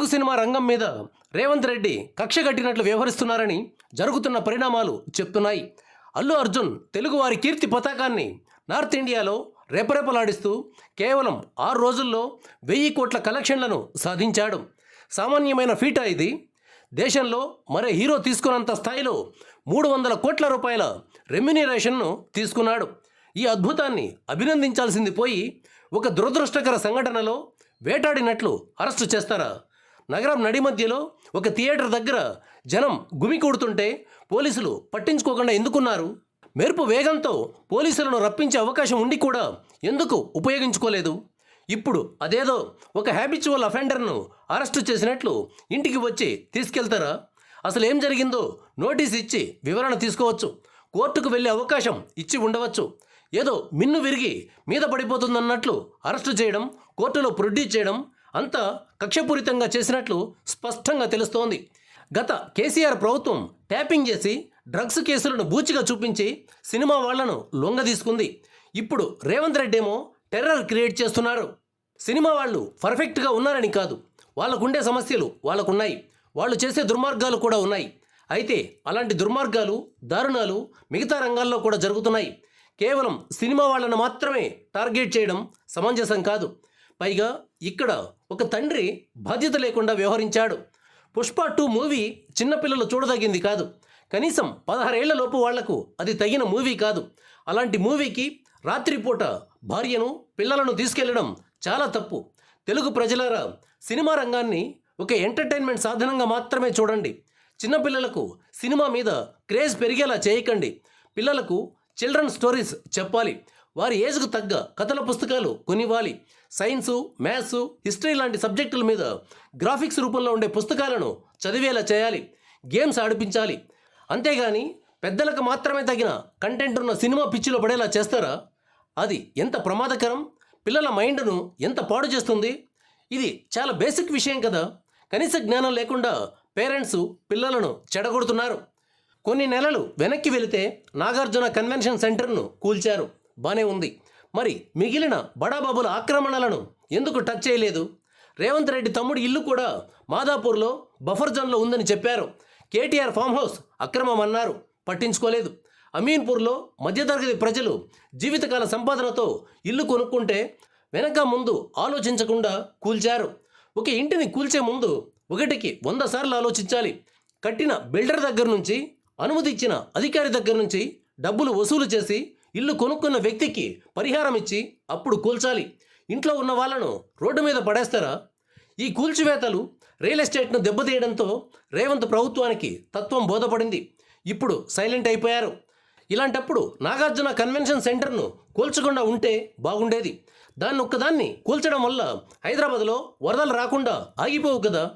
Telugu cinema రంగం మీద రేవంత్ రెడ్డి కక్ష కట్టినట్లు వ్యవహరిస్తున్నారని జరుగుతున్న పరిణామాలు చెప్తున్నాయి. అల్లు అర్జున్ తెలుగువారి కీర్తి పతాకాన్ని నార్త్ ఇండియాలో రెపరెపలాడిస్తూ కేవలం ఆరు రోజుల్లో వెయ్యి కోట్ల కలెక్షన్లను సాధించాడు. సామాన్యమైన ఫీటా ఇది. దేశంలో మరే హీరో తీసుకున్నంత స్థాయిలో మూడు వందల కోట్ల రూపాయల రెమ్యునరేషన్ను తీసుకున్నాడు. ఈ అద్భుతాన్ని అభినందించాల్సింది పోయి ఒక దురదృష్టకర సంఘటనలో వేటాడినట్లు అరెస్టు చేస్తారా నగరం నడిమధ్యలో ఒక థియేటర్ దగ్గర జనం గుమికూడుతుంటే పోలీసులు పట్టించుకోకుండా ఎందుకున్నారు? మెరుపు వేగంతో పోలీసులను రప్పించే అవకాశం ఉండి కూడా ఎందుకు ఉపయోగించుకోలేదు? ఇప్పుడు అదేదో ఒక హ్యాబిచువల్ అఫెండర్ను అరెస్టు చేసినట్లు ఇంటికి వచ్చి తీసుకెళ్తారా? అసలు ఏం జరిగిందో నోటీస్ ఇచ్చి వివరణ తీసుకోవచ్చు. కోర్టుకు వెళ్ళే అవకాశం ఇచ్చి ఉండవచ్చు. ఏదో మిన్ను విరిగి మీద పడిపోతుందన్నట్లు అరెస్టు చేయడం కోర్టులో ప్రొడ్యూస్ చేయడం అంతా కక్షపూరితంగా చేసినట్లు స్పష్టంగా తెలుస్తోంది. గత కేసీఆర్ ప్రభుత్వం ట్యాపింగ్ చేసి డ్రగ్స్ కేసులను బూచిగా చూపించి సినిమా వాళ్ళను లొంగదీసుకుంది. ఇప్పుడు రేవంత్ రెడ్డి ఏమో టెర్రర్ క్రియేట్ చేస్తున్నారు. సినిమా వాళ్ళు పర్ఫెక్ట్గా ఉన్నారని కాదు వాళ్ళకుండే సమస్యలు వాళ్ళకున్నాయి. వాళ్ళు చేసే దుర్మార్గాలు కూడా ఉన్నాయి. అయితే అలాంటి దుర్మార్గాలు దారుణాలు మిగతా రంగాల్లో కూడా జరుగుతున్నాయి. కేవలం సినిమా వాళ్ళను మాత్రమే టార్గెట్ చేయడం సమంజసం కాదు. పైగా ఇక్కడ ఒక తండ్రి బాధ్యత లేకుండా వ్యవహరించాడు. పుష్ప టూ మూవీ చిన్నపిల్లలు చూడదగింది కాదు. కనీసం పదహారేళ్ళ లోపు వాళ్ళకు అది తగిన మూవీ కాదు. అలాంటి మూవీకి రాత్రిపూట భార్యను పిల్లలను తీసుకెళ్ళడం చాలా తప్పు. తెలుగు ప్రజలారా సినిమా రంగాన్ని ఒక ఎంటర్టైన్మెంట్ సాధనంగా మాత్రమే చూడండి. చిన్నపిల్లలకు సినిమా మీద క్రేజ్ పెరిగేలా చేయకండి. పిల్లలకు చిల్డ్రన్ స్టోరీస్ చెప్పాలి. వారి ఏజ్కు తగ్గ కథల పుస్తకాలు కొనివ్వాలి. సైన్సు మ్యాథ్స్ హిస్టరీ లాంటి సబ్జెక్టుల మీద గ్రాఫిక్స్ రూపంలో ఉండే పుస్తకాలను చదివేలా చేయాలి గేమ్స్ ఆడిపించాలి. అంతేగాని పెద్దలకు మాత్రమే తగిన కంటెంట్ ఉన్న సినిమా పిచ్చిలో పడేలా చేస్తారా? అది ఎంత ప్రమాదకరం? పిల్లల మైండ్ను ఎంత పాడు చేస్తుంది? ఇది చాలా బేసిక్ విషయం కదా. కనీస జ్ఞానం లేకుండా పేరెంట్స్ పిల్లలను చెడగొడుతున్నారు. కొన్ని నెలలు వెనక్కి వెళితే నాగార్జున కన్వెన్షన్ సెంటర్ను కూల్చారు. బానే ఉంది. మరి మిగిలిన బడాబాబుల ఆక్రమణలను ఎందుకు టచ్ చేయలేదు? రేవంత్ రెడ్డి తమ్ముడి ఇల్లు కూడా మాదాపూర్లో బఫర్ జోన్లో ఉందని చెప్పారు. కేటీఆర్ ఫామ్ హౌస్ అక్రమం అన్నారు పట్టించుకోలేదు. అమీన్పూర్లో మధ్యతరగతి ప్రజలు జీవితకాల సంపాదనతో ఇల్లు కొనుక్కుంటే వెనక ముందు ఆలోచించకుండా కూల్చారు. ఒక ఇంటిని కూల్చే ముందు ఒకటికి వంద సార్లు ఆలోచించాలి. కట్టిన బిల్డర్ దగ్గర నుంచి అనుమతి ఇచ్చిన అధికారి దగ్గర నుంచి డబ్బులు వసూలు చేసి ఇల్లు కొనుక్కున్న వ్యక్తికి పరిహారం ఇచ్చి అప్పుడు కూల్చాలి. ఇంట్లో ఉన్న వాళ్ళను రోడ్డు మీద పడేస్తారా? ఈ కూల్చివేతలు రియల్ ఎస్టేట్ను దెబ్బతీయడంతో రేవంత్ ప్రభుత్వానికి తత్వం బోధపడింది. ఇప్పుడు సైలెంట్ అయిపోయారు. ఇలాంటప్పుడు నాగార్జున కన్వెన్షన్ సెంటర్ను కూల్చకుండా ఉంటే బాగుండేది. దాన్ని ఒక్కదాన్ని కూల్చడం వల్ల హైదరాబాద్లో వరదలు రాకుండా ఆగిపోవు కదా?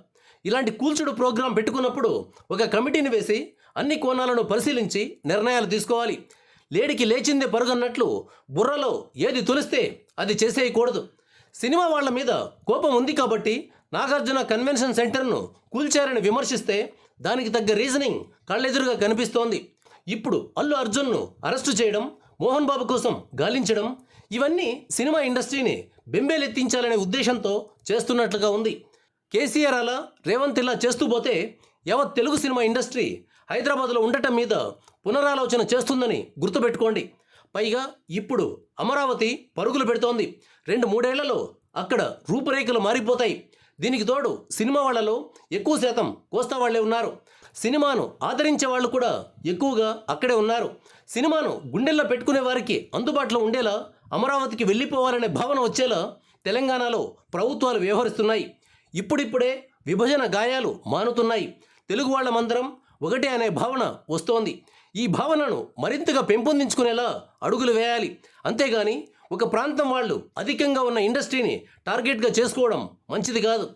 ఇలాంటి కూల్చుడు ప్రోగ్రాం పెట్టుకున్నప్పుడు ఒక కమిటీని వేసి అన్ని కోణాలను పరిశీలించి నిర్ణయాలు తీసుకోవాలి. లేడికి లేచిందే పరుగన్నట్లు బుర్రలో ఏది తులిస్తే అది చేసేయకూడదు. సినిమా వాళ్ళ మీద కోపం ఉంది కాబట్టి నాగార్జున కన్వెన్షన్ సెంటర్ను కూల్చారని విమర్శిస్తే దానికి తగ్గ రీజనింగ్ కళ్ళెదురుగా కనిపిస్తోంది. ఇప్పుడు అల్లు అర్జున్ను అరెస్టు చేయడం మోహన్ బాబు కోసం గాలించడం ఇవన్నీ సినిమా ఇండస్ట్రీని బెంబేలెత్తించాలనే ఉద్దేశంతో చేస్తున్నట్లుగా ఉంది. కేసీఆర్ అలా రేవంత్ ఇలా చేస్తూ పోతే యావత్ తెలుగు సినిమా ఇండస్ట్రీ హైదరాబాద్లో ఉండటం మీద పునరాలోచన చేస్తుందని గుర్తుపెట్టుకోండి. పైగా ఇప్పుడు అమరావతి పరుగులు పెడుతోంది. రెండు మూడేళ్ళలో అక్కడ రూపురేఖలు మారిపోతాయి. దీనికి తోడు సినిమా వాళ్ళలో ఎక్కువ శాతం కోస్తా వాళ్ళే ఉన్నారు. సినిమాను ఆదరించే వాళ్ళు కూడా ఎక్కువగా అక్కడే ఉన్నారు. సినిమాను గుండెల్లో పెట్టుకునే వారికి అందుబాటులో ఉండేలా అమరావతికి వెళ్ళిపోవాలనే భావన వచ్చేలా తెలంగాణలో ప్రభుత్వాలు వ్యవహరిస్తున్నాయి. ఇప్పుడిప్పుడే విభజన గాయాలు మానుతున్నాయి. తెలుగు వాళ్ళమందరం ఒకటే అనే భావన వస్తోంది. ఈ భావనను మరింతగా పెంపొందించుకునేలా అడుగులు వేయాలి. అంతేగాని ఒక ప్రాంతం వాళ్ళు అధికంగా ఉన్న ఇండస్ట్రీని టార్గెట్గా చేసుకోవడం మంచిది కాదు.